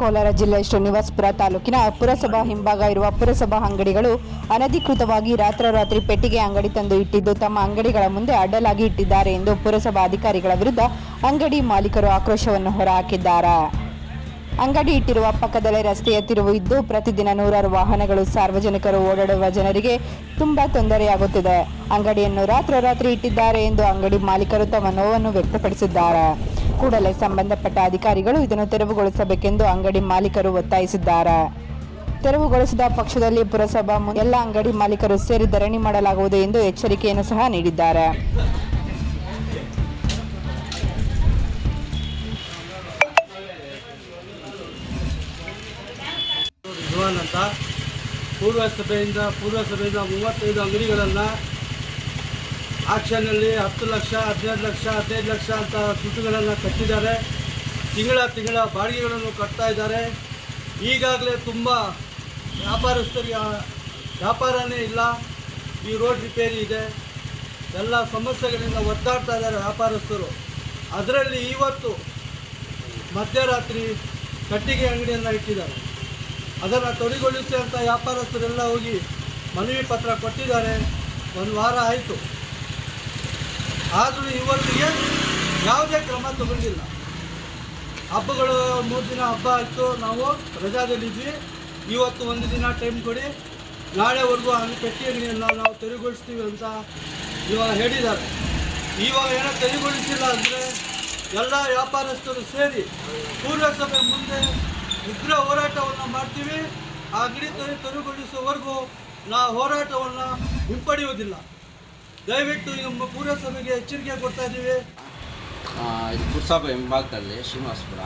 ಕೋಲಾರ ಜಿಲ್ಲೆ ಶ್ರೀನಿವಾಸಪುರ ತಾಲೂಕಿನ ಪುರಸಭಾ ಹಿಂಭಾಗ ಇರುವ ಪುರಸಭಾ ಅಂಗಡಿಗಳು ಅನಧಿಕೃತವಾಗಿ ರಾತ್ರೋರಾತ್ರಿ ಪೆಟ್ಟಿಗೆ ಅಂಗಡಿ ತಂದು ಇಟ್ಟಿದ್ದು, ತಮ್ಮ ಅಂಗಡಿಗಳ ಮುಂದೆ ಅಡ್ಡಲಾಗಿ ಇಟ್ಟಿದ್ದಾರೆ ಎಂದು ಪುರಸಭಾ ಅಧಿಕಾರಿಗಳ ವಿರುದ್ಧ ಅಂಗಡಿ ಮಾಲೀಕರು ಆಕ್ರೋಶವನ್ನು ಹೊರಹಾಕಿದ್ದಾರೆ. ಅಂಗಡಿ ಇಟ್ಟಿರುವ ಪಕ್ಕದಲ್ಲೇ ರಸ್ತೆಯ ತಿರುವು ಇದ್ದು, ಪ್ರತಿದಿನ ನೂರಾರು ವಾಹನಗಳು ಸಾರ್ವಜನಿಕರು ಓಡಾಡುವ ಜನರಿಗೆ ತುಂಬಾ ತೊಂದರೆಯಾಗುತ್ತಿದೆ. ಅಂಗಡಿಯನ್ನು ರಾತ್ರೋರಾತ್ರಿ ಇಟ್ಟಿದ್ದಾರೆ ಎಂದು ಅಂಗಡಿ ಮಾಲೀಕರು ತಮ್ಮ ನೋವನ್ನು ವ್ಯಕ್ತಪಡಿಸಿದ್ದಾರೆ. ಕೂಡಲೇ ಸಂಬಂಧಪಟ್ಟ ಅಧಿಕಾರಿಗಳು ಇದನ್ನು ತೆರವುಗೊಳಿಸಬೇಕೆಂದು ಅಂಗಡಿ ಮಾಲೀಕರು ಒತ್ತಾಯಿಸಿದ್ದಾರೆ. ತೆರವುಗೊಳಿಸಿದ ಪಕ್ಷದಲ್ಲಿ ಪುರಸಭಾ ಎಲ್ಲ ಅಂಗಡಿ ಮಾಲೀಕರು ಸೇರಿ ಧರಣಿ ಮಾಡಲಾಗುವುದು ಎಂದು ಎಚ್ಚರಿಕೆಯನ್ನು ಸಹ ನೀಡಿದ್ದಾರೆ. ಪೂರ್ವಸಭೆಯಿಂದ ಪೂರ್ವಸಭೆಯಿಂದ ಮೂವತ್ತೈದು ಅಂಗಡಿಗಳನ್ನು ಆಕ್ಷನ್ನಲ್ಲಿ ಹತ್ತು ಲಕ್ಷ, ಹದಿನೈದು ಲಕ್ಷ ಹದಿನೈದು ಲಕ್ಷ ಅಂತ ದುಡ್ಡುಗಳನ್ನು ಕಟ್ಟಿದ್ದಾರೆ. ತಿಂಗಳ ತಿಂಗಳ ಬಾಡಿಗೆಗಳನ್ನು ಕಟ್ತಾ ಇದ್ದಾರೆ. ಈಗಾಗಲೇ ತುಂಬ ವ್ಯಾಪಾರಸ್ಥರಿಗೆ ವ್ಯಾಪಾರನೇ ಇಲ್ಲ. ಈ ರೋಡ್ ರಿಪೇರಿ ಇದೆ. ಎಲ್ಲ ಸಮಸ್ಯೆಗಳಿಂದ ಒದ್ದಾಡ್ತಾ ಇದ್ದಾರೆ ವ್ಯಾಪಾರಸ್ಥರು. ಅದರಲ್ಲಿ ಇವತ್ತು ಮಧ್ಯರಾತ್ರಿ ಕಟ್ಟಿಗೆ ಅಂಗಡಿಯನ್ನು ಇಟ್ಟಿದ್ದಾರೆ. ಅದನ್ನು ತೊಡೆಗೊಳಿಸಿ ಅಂತ ವ್ಯಾಪಾರಸ್ಥರೆಲ್ಲ ಹೋಗಿ ಮನವಿ ಪತ್ರ ಕೊಟ್ಟಿದ್ದಾರೆ. ಒಂದು ವಾರ ಆಯಿತು. ಆದರೂ ಇವತ್ತಿಗೆ ಯಾವುದೇ ಕ್ರಮ ತಗೊಂಡಿಲ್ಲ. ಹಬ್ಬಗಳು ಮೂರು ದಿನ ಹಬ್ಬ ಆಯಿತು, ನಾವು ರಜಾದಲ್ಲಿದ್ವಿ ಇವತ್ತು ಒಂದು ದಿನ ಟೈಮ್ ಕೊಡಿ. ನಾಳೆವರೆಗೂ ಹಂಗೆ ಪೆಟ್ಟಿ ನಾವು ತೆರವುಗೊಳಿಸ್ತೀವಿ ಅಂತ ಇವಾಗ ಹೇಳಿದ್ದಾರೆ. ಇವಾಗ ಏನೋ ತೆರವುಗೊಳಿಸಿಲ್ಲ ಅಂದರೆ ಎಲ್ಲ ವ್ಯಾಪಾರಸ್ಥರು ಸೇರಿ ಪೂರ್ವಸಭೆ ಮುಂದೆ ಉಗ್ರ ಹೋರಾಟವನ್ನು ಮಾಡ್ತೀವಿ. ಆ ಅಂಗಡಿ ತೆರೆ ತೆರವುಗೊಳಿಸುವವರೆಗೂ ನಾವು ಹೋರಾಟವನ್ನು ಹಿಂಪಡೆಯುವುದಿಲ್ಲ. ದಯವಿಟ್ಟು ನಿಮ್ಮ ಪೂರ್ವಸಭೆಗೆ ಎಚ್ಚರಿಕೆ ಕೊಡ್ತಾ ಇದ್ದೀವಿ. ಆ, ಇದು ಪುರಸಭೆ ಹಿಂಭಾಗದಲ್ಲಿ ಶ್ರೀನಿವಾಸಪುರ.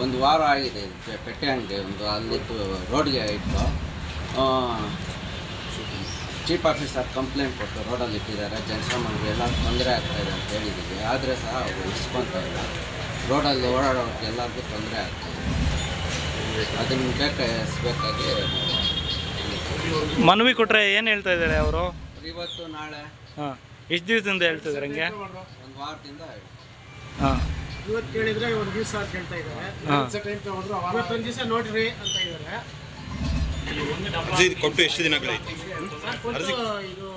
ಒಂದು ವಾರ ಆಗಿದೆ ಪೆ- ಪೆಟ್ಟೆ ಅಂಗಡಿ ಒಂದು ಅಲ್ಲಿದ್ದು ರೋಡ್ಗೆ ಇಟ್ಟು ಚೀಫ್ ಆಫೀಸರ್ ಕಂಪ್ಲೇಂಟ್ ಕೊಟ್ಟು ರೋಡಲ್ಲಿ ಇಟ್ಟಿದ್ದಾರೆ. ಜನಸಾಮಾನ್ಯರಿಗೆ ಎಲ್ಲ ತೊಂದರೆ ಆಗ್ತಾ ಇದೆ ಅಂತ ಹೇಳಿದ್ದೀವಿ. ಆದರೆ ಸಹ ಅವರು ಇಸ್ಕೊತಾ ಇಲ್ಲ. ರೋಡಲ್ಲಿ ಓಡಾಡೋಕ್ಕೆ ಎಲ್ಲರಿಗೂ ತೊಂದರೆ ಆಗ್ತಾ ಇದೆ. ಅದನ್ನು ಬೇಕಾಗಿ ಮನವಿ ಕೊಟ್ಟರೆ ಏನು ಹೇಳ್ತಾ ಇದ್ದಾರೆ ಅವರು ಇವತ್ತು ನಾಳೆ ಹಾಂ. ಎಷ್ಟು ದಿವಸದಿಂದ ಹೇಳ್ತಿದ್ದಾರೆ ಹಂಗೆ? ಒಂದು ವಾರದಿಂದ ಹಾಂ. ಇವತ್ತು ಕೇಳಿದ್ರೆ ಒಂದು ದಿವಸ ಅಂತ ಹೇಳ್ತಾ ಇದ್ದಾರೆ. ಇವತ್ತೊಂದು ದಿವಸ ನೋಡ್ರಿ ಅಂತ ಇದ್ದಾರೆ. ಅರ್ಜಿ ಕೊಟ್ಟು ಎಷ್ಟು ದಿನಗಳಾಯ್ತು? ಅರ್ಜಿ ಇದು